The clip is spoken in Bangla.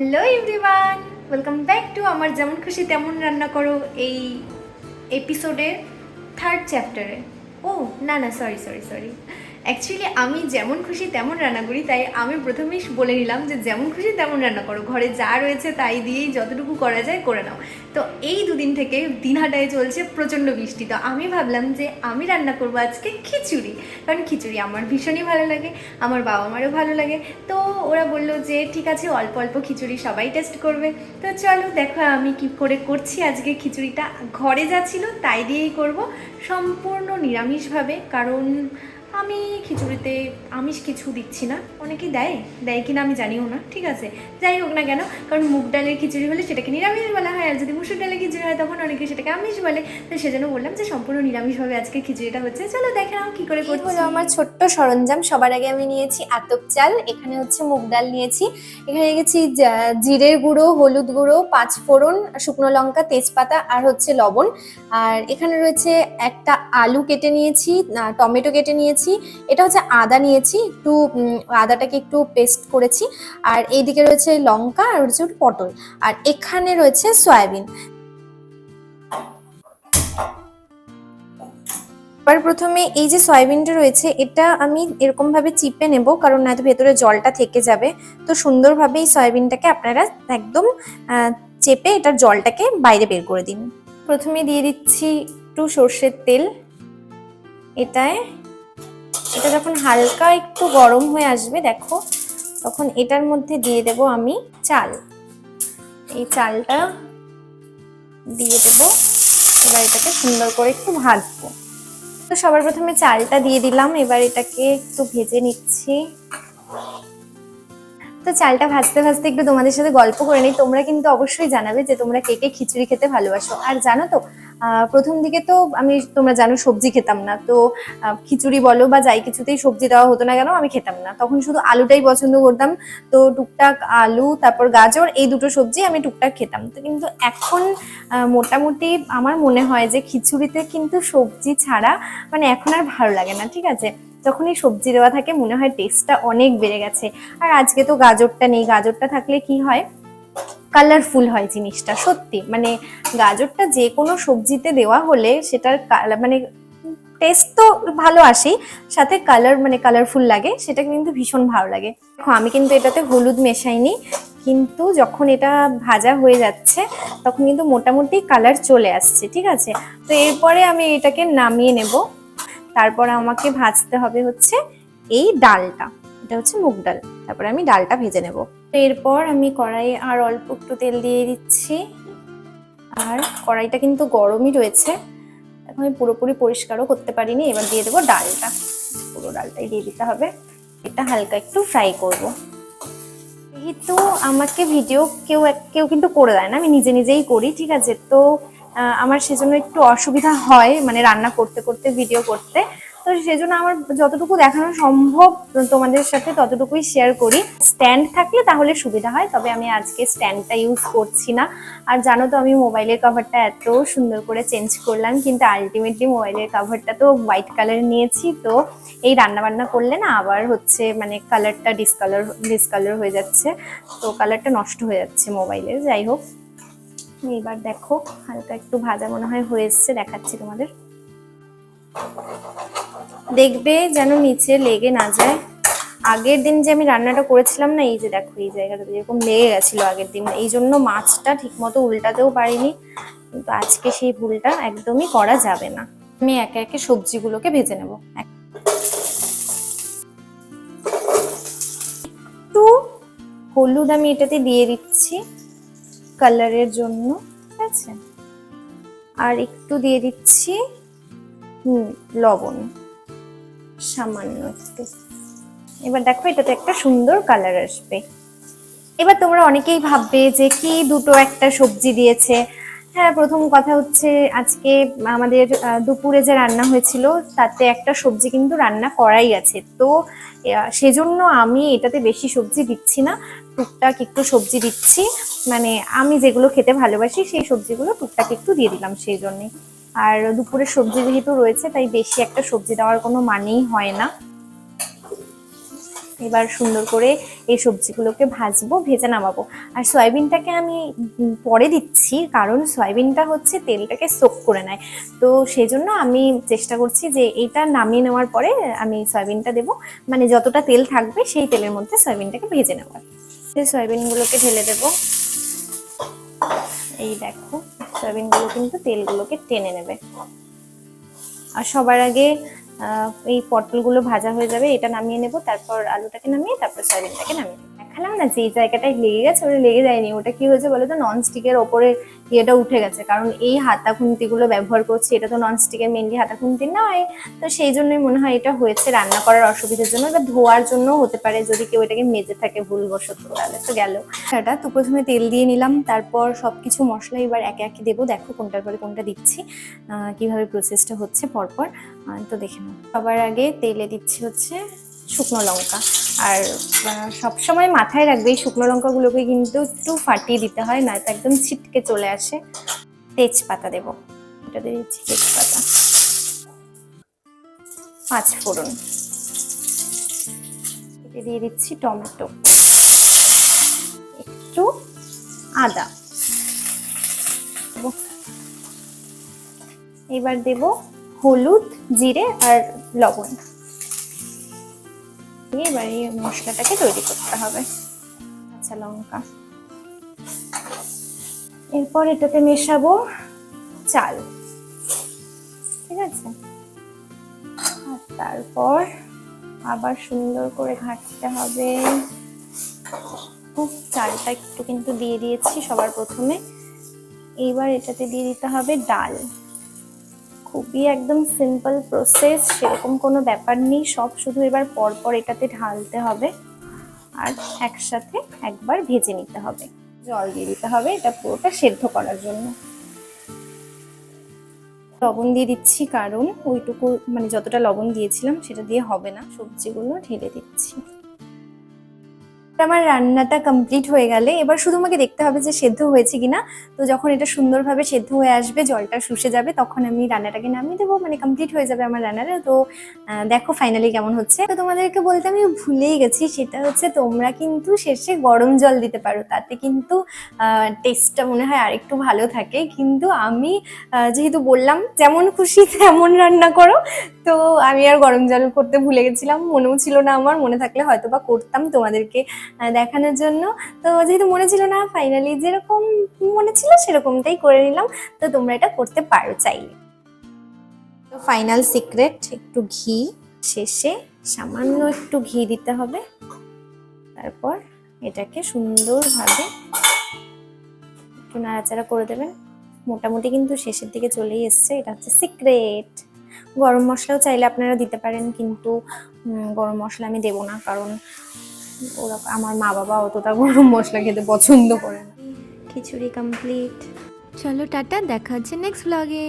Hello everyone welcome back to আমার যেমন খুশি তেমন রান্না করো এই এপিসোডের থার্ড চ্যাপ্টারে ও না না সরি সরি সরি অ্যাকচুয়ালি আমি যেমন খুশি তেমন রান্না করি, তাই আমি প্রথমেই বলে নিলাম যে যেমন খুশি তেমন রান্না করো। ঘরে যা রয়েছে তাই দিয়েই যতটুকু করা যায় করে নাও। তো এই দুদিন থেকে দিনহাটায় চলছে প্রচণ্ড বৃষ্টি। তো আমি ভাবলাম যে আমি রান্না করব আজকে খিচুড়ি। কারণ খিচুড়ি আমার ভীষণই ভালো লাগে, আমার বাবা মারও ভালো লাগে। তো ওরা বলল যে, ঠিক আছে, অল্প অল্প খিচুড়ি সবাই টেস্ট করবে। তো চলো, দেখো আমি কি করে করছি আজকে খিচুড়িটা। ঘরে যা ছিল তাই দিয়েই করব। সম্পূর্ণ নিরামিষভাবে, কারণ আমি খিচুড়িতে আমিষ কিছু দিচ্ছি না। অনেকেই দেয় দেয় কিনা আমি জানিও না ঠিক আছে? যাই হোক না কেন কারণ মুগ ডালের খিচুড়ি হলে সেটাকে নিরামিষ বলা হয় আর যদি মুসুর ডালের খিচুড়ি হয় তখন অনেকে সেটাকে আমিষ বলে। তো সেজন্য বললাম যে সম্পূর্ণ নিরামিষভাবে আজকে খিচুড়িটা হচ্ছে। চলো দেখে নাও কী করে করছি। হলো আমার ছোট্ট সরঞ্জাম সবার আগে আমি নিয়েছি আতপ চাল এখানে হচ্ছে মুগ ডাল নিয়েছি। এখানে রেখেছি জা- জিরের গুঁড়ো হলুদ গুঁড়ো পাঁচ ফোড়ন শুকনো লঙ্কা তেজপাতা আর হচ্ছে লবণ। আর এখানে রয়েছে একটা আলু কেটে নিয়েছি টমেটো কেটে নিয়েছি এটা হচ্ছে আদা নিয়েছি, একটু আদাটাকে একটু পেস্ট করেছি। আর এইদিকে রয়েছে লঙ্কা আর হচ্ছে পটল। আর এখানে রয়েছে সয়াবিন। এবার প্রথমে এই যে সয়াবিনটা রয়েছে, এটা আমি এরকম ভাবে চিপে নেব, কারণ নয়তো ভেতরে জলটা থেকে যাবে। তো সুন্দরভাবে এই সয়াবিনটাকে আপনারা একদম চেপে এটার জলটাকে বাইরে বের করে দিন। প্রথমে দিয়ে দিচ্ছি একটু সর্ষের তেল। এটায় এটা যখন হালকা একটু গরম হয়ে আসবে, দেখো, তখন এটার মধ্যে দিয়ে দেব আমি চাল। এই চালটা দিয়ে দেবো। এবার এটাকে সুন্দর করে একটু ভাজবো। তো সবার প্রথমে চালটা দিয়ে দিলাম। এবার এটাকে একটু ভেজে নিচ্ছি। তো চালটা ভাজতে ভাজতে একটু তোমাদের সাথে গল্প করে নিই। তোমরা কিন্তু অবশ্যই জানাবে যে তোমরা কে কে খিচুড়ি খেতে ভালোবাসো। আর জানো তো প্রথম দিকে তো আমি, তোমরা জানো সবজি খেতাম না। তো খিচুড়ি বলো বা যাই কিছুতেই সবজি দেওয়া হতো না কেন, আমি খেতাম না। তখন শুধু আলুটাই পছন্দ করতাম। তো টুকটাক আলু, তারপর গাজর, এই দুটো সবজি আমি টুকটাক খেতাম। তো কিন্তু এখন মোটামুটি আমার মনে হয় যে খিচুড়িতে কিন্তু সবজি ছাড়া মানে এখন আর ভালো লাগে না, ঠিক আছে? যখন এই সবজি দেওয়া থাকে, মনে হয় টেস্টটা অনেক বেড়ে গেছে। আর আজকে তো গাজরটা নেই, গাজরটা থাকলে কি হয়? কালারফুল হয় জিনিসটা, সত্যি। মানে গাজরটা যে কোনো সবজিতে দেওয়া হলে সেটার মানে টেস্ট তো ভালো আসেই, সাথে কালার মানে কালারফুল লাগে, সেটা কিন্তু ভীষণ ভালো লাগে। দেখো, আমি কিন্তু এটাতে হলুদ মেশাইনি, কিন্তু যখন এটা ভাজা হয়ে যাচ্ছে, তখন কিন্তু মোটামুটি কালার চলে আসছে, ঠিক আছে? তো এরপরে আমি এটাকে নামিয়ে নেব। তারপর আমাকে ভাজতে হবে হচ্ছে এই ডালটা। এটা হচ্ছে মুগ ডাল। তারপরে আমি ডালটা ভেজে নেব। এরপর আমি কড়াইয়ে আর অল্প একটু তেল দিয়ে দিচ্ছি। আর কড়াইটা কিন্তু গরমই রয়েছে। এখন আমি পুরোপুরি পরিষ্কারও করতে পারিনি। এবার দিয়ে দেবো ডালটা। পুরো ডালটাই দিয়ে দিতে হবে। এটা হালকা একটু ফ্রাই করব। যেহেতু আমাকে ভিডিও কেউ কেউ কিন্তু করে দেয় না। আমি নিজে নিজেই করি, ঠিক আছে? তো আমার সেজন্য একটু অসুবিধা হয় মানে রান্না করতে করতে ভিডিও করতে। তো সেজন্য আমার যতটুকু দেখানো সম্ভব তোমাদের সাথে ততটুকুই শেয়ার করি। স্ট্যান্ড থাকলে তাহলে সুবিধা হয়, তবে আমি আজকে স্ট্যান্ডটা ইউজ করছি না। আর জানো তো আমি মোবাইলের কভারটা এত সুন্দর করে চেঞ্জ করলাম, কিন্তু আলটিমেটলি মোবাইলের কভারটা তো হোয়াইট কালার নিয়েছি। তো এই রান্না বান্না করলে না আবার হচ্ছে মানে কালারটা ডিসকালার ডিসকালার হয়ে যাচ্ছে। তো কালারটা নষ্ট হয়ে যাচ্ছে মোবাইলের যাই হোক। এবার দেখো, হালকা একটু ভাজা মনে হয় হয়ে দেখাচ্ছি তোমাদের। দেখবে যেন নিচে লেগে না যায়। আগের দিন যে আমি রান্নাটা করেছিলাম না, এই যে দেখো, এই জায়গাটাতে যেরকম লেগে গেছিল আগের দিন। এই জন্য মাছটা ঠিকমতো উল্টাতেও পারিনি, কিন্তু আজকে সেই ভুলটা একদমই করা যাবে না। আমি একে একে সবজিগুলোকে ভেজে নেব। একটু হলুদ আমি এটাতে দিয়ে দিচ্ছি। কালারের জন্য, ঠিক আছে? আর একটু দিয়ে দিচ্ছি, হুম, লবণ, সামান্য একটু। এবার দেখো, এটাতে একটা সুন্দর কালার আসবে। এবার তোমরা অনেকেই ভাববে যে কি দুটো একটা সবজি দিয়েছে হ্যাঁ প্রথম কথা হচ্ছে আজকে আমাদের দুপুরে যে রান্না হয়েছিল, তাতে একটা সবজি কিন্তু রান্না করাই আছে। তো সেজন্য আমি এটাতে বেশি সবজি দিচ্ছি না, টুকটাক একটু সবজি দিচ্ছি। মানে আমি যেগুলো খেতে ভালোবাসি, সেই সবজিগুলো টুকটাক একটু দিয়ে দিলাম সেই জন্যে আর দুপুরের সবজি যেহেতু রয়েছে, তাই বেশি একটা সবজি দেওয়ার কোনো মানেই হয় না। এবার সুন্দর করে এই সবজিগুলোকে ভাজবো, ভেজে নামাবো। আর সয়াবিনটাকে আমি পরে দিচ্ছি, কারণ সয়াবিনটা হচ্ছে তেলটাকে সোক করে নেয়। তো সেই জন্য আমি চেষ্টা করছি যে এইটা নামিয়ে নেওয়ার পরে আমি সয়াবিনটা দেবো। মানে যতটা তেল থাকবে সেই তেলের মধ্যে সয়াবিনটাকে ভেজে নেওয়ার সয়াবিনগুলোকে ঢেলে দেবো। এই দেখো, সয়াবিনগুলো কিন্তু তেলগুলোকে টেনে নেবে। আর সবার আগে এই পটলগুলো ভাজা হয়ে যাবে, এটা নামিয়ে নেব, তারপর আলুটাকে নামিয়ে, তারপর সয়াবিনটাকে নামিয়ে নেব। দেখালাম না যে জায়গাটায় লেগে গেছে, ওটা লেগে যায়নি। ওটা কি হয়েছে বলো তো নন স্টিকের ওপরে ইয়েটা উঠে গেছে। কারণ এই হাতা খুন্তিগুলো ব্যবহার করছি, এটা তো নন স্টিকের মেনলি হাতা খুন্তি নয়। তো সেই জন্যই মনে হয় এটা হয়েছে রান্না করার অসুবিধার জন্য এবার ধোয়ার জন্য হতে পারে যদি কেউ এটাকে মেজে থাকে ভুলবশত। তাহলে তো গেল। সেটা তো প্রথমে তেল দিয়ে নিলাম, তারপর সব কিছু মশলা এবার একে একে দেবো। দেখো কোনটার পরে কোনটা দিচ্ছি কীভাবে প্রসেসটা হচ্ছে পরপর। তো দেখে নাও। সবার আগে তেলে দিচ্ছি হচ্ছে শুকনো লঙ্কা। আর সবসময় মাথায় রাখবে এই শুকনো লঙ্কাগুলোকে কিন্তু একটু ফাটিয়ে দিতে হয়, নয়তো একদম ছিটকে চলে আসে। তেজপাতা দেবো। এটা দিয়ে দিচ্ছি তেজপাতা। পাঁচ ফোড়ন। এটা দিয়ে দিচ্ছি টমেটো। একটু আদা। এবার দেব হলুদ, জিরে আর লবণ। দিয়ে এবার এই মশলাটাকে তৈরি করতে হবে। কাঁচা লঙ্কা। এরপর এটাতে মেশাবো চাল। ঠিক আছে? আর তারপর আবার সুন্দর করে ঘাঁটতে হবে। উফ, চালটা একটু কিন্তু দিয়ে দিয়েছি সবার প্রথমে। এইবার এটাতে দিয়ে দিতে হবে ডাল। খুবই একদম সিম্পল প্রসেস সেরকম কোনো ব্যাপার নেই। সব শুধু এবার পরপর এটাতে ঢালতে হবে আর একসাথে একবার ভেজে নিতে হবে। জল দিয়ে দিতে হবে এটা পুরোটা সেদ্ধ করার জন্য। লবণ দিয়ে দিচ্ছি কারণ ওইটুকু মানে যতটা লবণ দিয়েছিলাম সেটা দিয়ে হবে না। সবজিগুলো ঢেলে দিচ্ছি। আমার রান্নাটা কমপ্লিট হয়ে গেলে এবার শুধু আমাকে দেখতে হবে যে সেদ্ধ হয়েছে কিনা। তো যখন এটা সুন্দরভাবে সেদ্ধ হয়ে আসবে, জলটা শুষে যাবে, তখন আমি রান্নাটাকে নামিয়ে দেবো মানে কমপ্লিট হয়ে যাবে আমার রান্নাটা। তো দেখো ফাইনালি কেমন হচ্ছে। তো তোমাদেরকে বলতে আমি ভুলেই গেছি, সেটা হচ্ছে তোমরা কিন্তু শেষে গরম জল দিতে পারো, তাতে কিন্তু টেস্টটা মনে হয় আরেকটু ভালো থাকে। কিন্তু আমি যেহেতু বললাম যেমন খুশি তেমন রান্না করো। তো আমি আর গরম জল করতে ভুলে গেছিলাম, মনেও ছিল না আমার, মনে থাকলে হয়তো বা করতাম তোমাদেরকে। দেখানোর জন্য। তো যেহেতু মনে ছিল না ফাইনালি যেরকম মনে ছিল সেরকমটাই করে নিলাম। তো তোমরা এটা করতে পারো চাইলে। তো ফাইনাল সিক্রেট একটু ঘি, শেষে সামান্য একটু ঘি দিতে হবে। তারপর এটাকে সুন্দরভাবে একটু নাড়াচাড়া করে দেবেন। মোটামুটি কিন্তু শেষের দিকে চলেই এসছে। এটা হচ্ছে সিক্রেট গরম মশলাও চাইলে আপনারা দিতে পারেন, কিন্তু গরম মশলা আমি দেবো না, কারণ ওরা আমার মা বাবা অতটা গরম মশলা খেতে পছন্দ করে না। খিচুড়ি কমপ্লিট চলো টাটা, দেখা হচ্ছে নেক্সট ব্লগে